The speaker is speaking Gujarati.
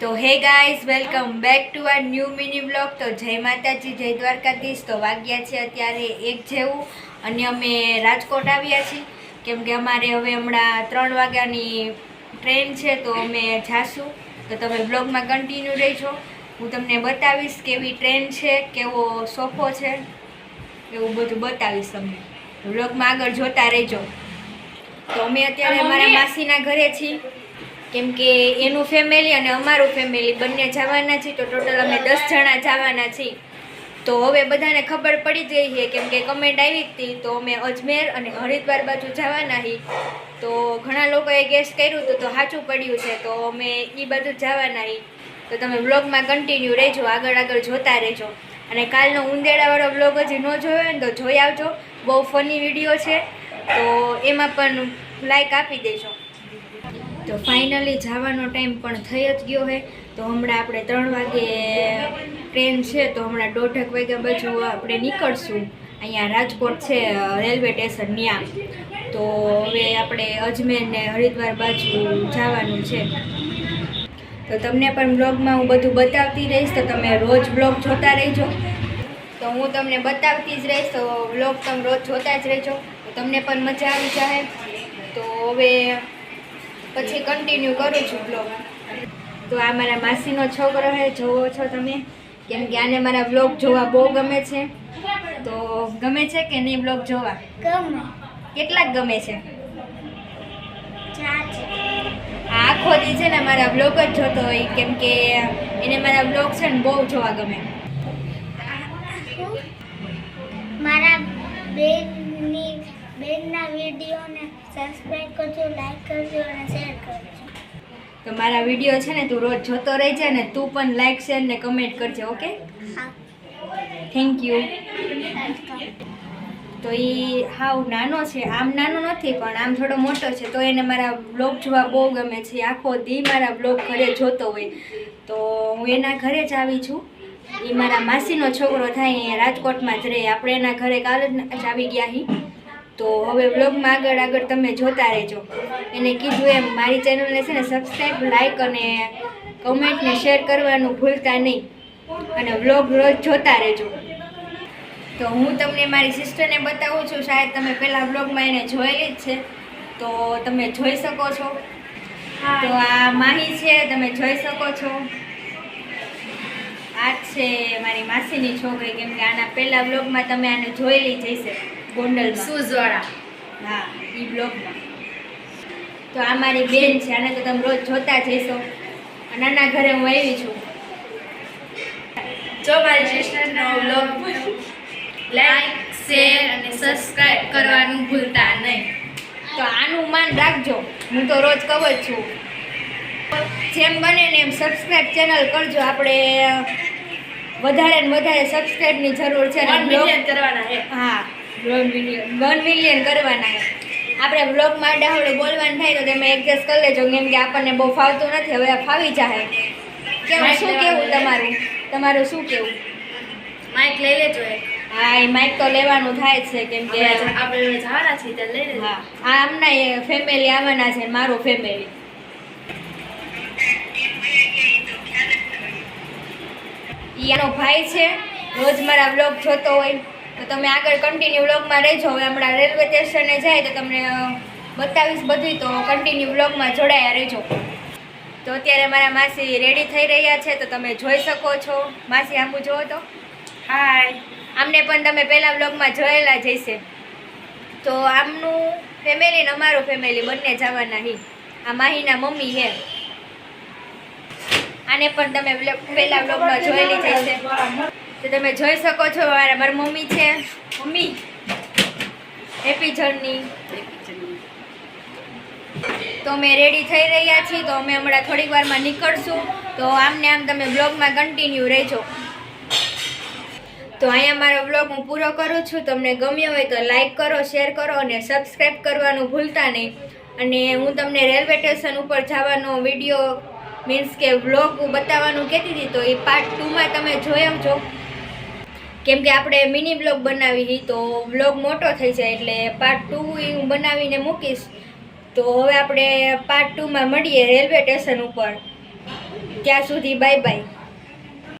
તો hey guys welcome back to our new mini blog તો જય માતાજી જય દ્વારકાધીશ. તો વાગ્યા છે અત્યારે એક જેવું અને અમે રાજકોટ આવ્યા છીએ. કેમ કે અમારે હવે હમણાં ત્રણ વાગ્યાની ટ્રેન છે તો અમે જાશું. તો તમે બ્લોગમાં કન્ટિન્યુ રહેજો. હું તમને બતાવીશ કેવી ટ્રેન છે કેવો સોફો છે એવું બધું બતાવીશ તમને. બ્લોગમાં આગળ જોતા રહેજો. તો અમે અત્યારે મારા માસીના ઘરે છીએ. કેમ કે એનું ફેમિલી અને અમારું ફેમિલી બંને જવાના છીએ, તો ટોટલ અમે દસ જણા જવાના છીએ. તો હવે બધાને ખબર પડી ગઈ છે કેમ કે કમેન્ટ આવી હતી, તો અમે અજમેર અને હરિદ્વાર બાજુ જવાના છીએ. તો ઘણા લોકોએ ગેસ કર્યું હતું, તો સાચું પડ્યું છે, તો અમે એ બાજુ જવાના છીએ. તો તમે વ્લોગમાં કન્ટિન્યુ રહેજો, આગળ આગળ જોતા રહેજો. અને કાલનો ઉંદેડાવાળો બ્લોગ હજી ન જોયો ને, તો જોઈ આવજો. બહુ ફની વીડિયો છે. તો એમાં પણ લાઈક આપી દેજો. તો ફાઇનલી જવાનો ટાઈમ પણ થઈ જ ગયો છે. તો હમણાં આપણે ત્રણ વાગે ટ્રેન છે, તો હમણાં દોઢેક વાગ્યા બાજુ આપણે નીકળશું. અહીંયા રાજકોટ છે રેલવે સ્ટેશન ત્યાં તો હવે આપણે અજમેર ને હરિદ્વાર બાજુ જવાનું છે. તો તમને પણ બ્લોગમાં હું બધું બતાવતી રહીશ, તો તમે રોજ બ્લોગ જોતા રહેજો. તો હું તમને બતાવતી જ રહીશ, તો બ્લોગ તમે રોજ જોતા જ રહેજો. તો તમને પણ મજા આવી જાય તો હવે પછી કન્ટિન્યુ કરું છું બ્લોગ તો આ મારા માસીનો છોકરો છે જોવો છો તમે? કેમ કે આને મારા બ્લોગ જોવા બહુ ગમે છે. તો ગમે છે કે નહીં બ્લોગ જોવા? ગમે. કેટલાક ગમે છે? આખો દી છે ને મારા બ્લોગ જ જોતો હોય કેમ કે એને મારા બ્લોગ છે ને બહુ જોવા ગમે. મારા બેનની બેનના વિડીયોને સબસ્ક્રાઈબ કરજો લાઈક કરજો અને શેર કરજો. તો મારા વીડિયો છે ને તું રોજ જોતો રહેજે ને તું પણ લાઈક શેર ને કમેન્ટ કરજે ઓકે હા. થેન્ક યુ તો એ હાવ નાનો છે આમ નાનો નથી પણ આમ થોડો મોટો છે તો એને મારા બ્લોગ જોવા બહુ ગમે છે. આખો દી મારા બ્લોગ ઘરે જોતો હોય. તો હું એના ઘરે જ આવી છું. એ મારા માસીનો છોકરો થાય અહીંયા રાજકોટમાં જ રહે. આપણે એના ઘરે કાલ જ આવી ગયા હી. તો હવે બ્લોગમાં આગળ આગળ તમે જોતા રહેજો. એને કીધું એમ મારી ચેનલને છે ને સબસ્ક્રાઈબ લાઈક અને કમેન્ટને શેર કરવાનું ભૂલતા નહીં. અને બ્લોગ રોજ જોતા રહેજો. તો હું તમને મારી સિસ્ટરને બતાવું છું શાયદ તમે પહેલાં બ્લોગમાં એને જોયેલી જ છે. તો તમે જોઈ શકો છો. તો આ માહી છે તમે જોઈ શકો છો. આ છે મારી માસીની છોકરી કેમ કે આના પહેલા બ્લોગમાં તમે આને જોયેલી જઈશે ગોંડલ શૂઝવાળા હા એ બ્લોગમાં તો આ મારી બેન છે આને તો તમે રોજ જોતા જ હશો. અને આના ઘરે હું આવી છું. જો મારી સિસ્ટરનો બ્લોગ લાઈક શેર અને સબસ્ક્રાઈબ કરવાનું ભૂલતા નહીં. તો આનું માન રાખજો. હું તો રોજ કહું છું. જેમ બને ને એમ સબસ્ક્રાઈબ ચેનલ કરજો. આપણે વધારે ને વધારે સબસ્ક્રાઇબની જરૂર છે અને મિલિયન કરવાના છે. હા વન મિલિયન વન મિલિયન કરવાના છે. આપણે બ્લોગમાં ડાહડું બોલવાનું થાય તો તમે એડજસ્ટ કરી લેજો કેમ કે આપણને બહુ ફાવતું નથી હવે ફાવી જાય કેવું શું કેવું તમારું? તમારું શું કેવું? માઇક લઈ લેજો હા એ માઇક તો લેવાનું થાય છે કેમ કે આપણે જવાના છીએ લઈ લેજો. હા આમના ફેમિલી આવવાના છે મારું ફેમિલી ઈ આનો ભાઈ છે રોજ મારા બ્લોગ જોતો હોય. તો તમે આગળ કન્ટિન્યુ બ્લોગમાં રહેજો. હવે હમણાં રેલવે સ્ટેશને જાય તો તમને બતાવીશ બધું તો કન્ટિન્યુ બ્લોગમાં જોડાયા રહેજો. તો અત્યારે મારા માસી રેડી થઈ રહ્યા છે તો તમે જોઈ શકો છો. માસી આંબુ જોવો તો. હાય આમને પણ તમે પહેલાં બ્લોગમાં જોયેલા જઈશે તો આમનું ફેમિલી ને અમારું ફેમિલી બંને જવાના હી. આ માહીના મમ્મી હે. આને પણ તમે પહેલા બ્લોગમાં જોયેલી છે. તો તમે જોઈ શકો છો મારા મારી મમ્મી છે. મમ્મી. હેપી જર્ની તો અમે રેડી થઈ રહ્યા છીએ તો અમે હમણાં થોડીક વારમાં નીકળશું. તો આમને આમ તમે બ્લોગમાં કન્ટિન્યુ રહેજો. તો અહીંયા મારો બ્લોગ હું પૂરો કરું છું. તમને ગમ્યો હોય તો લાઈક કરો શેર કરો અને સબસ્ક્રાઈબ કરવાનું ભૂલતા નહીં. અને હું તમને રેલવે સ્ટેશન ઉપર જવાનો વીડિયો મીન્સ કે વ્લોગ બતાવવાનું કહેતી હતી, તો એ પાર્ટ ટુમાં તમે જોઈ આવજો. કેમ કે આપણે મિની બ્લોગ બનાવી હતી, તો વ્લોગ મોટો થઈ જાય એટલે પાર્ટ ટુ હું બનાવીને મૂકીશ. તો હવે આપણે પાર્ટ ટુમાં મળીએ રેલવે સ્ટેશન ઉપર. ત્યાં સુધી બાય બાય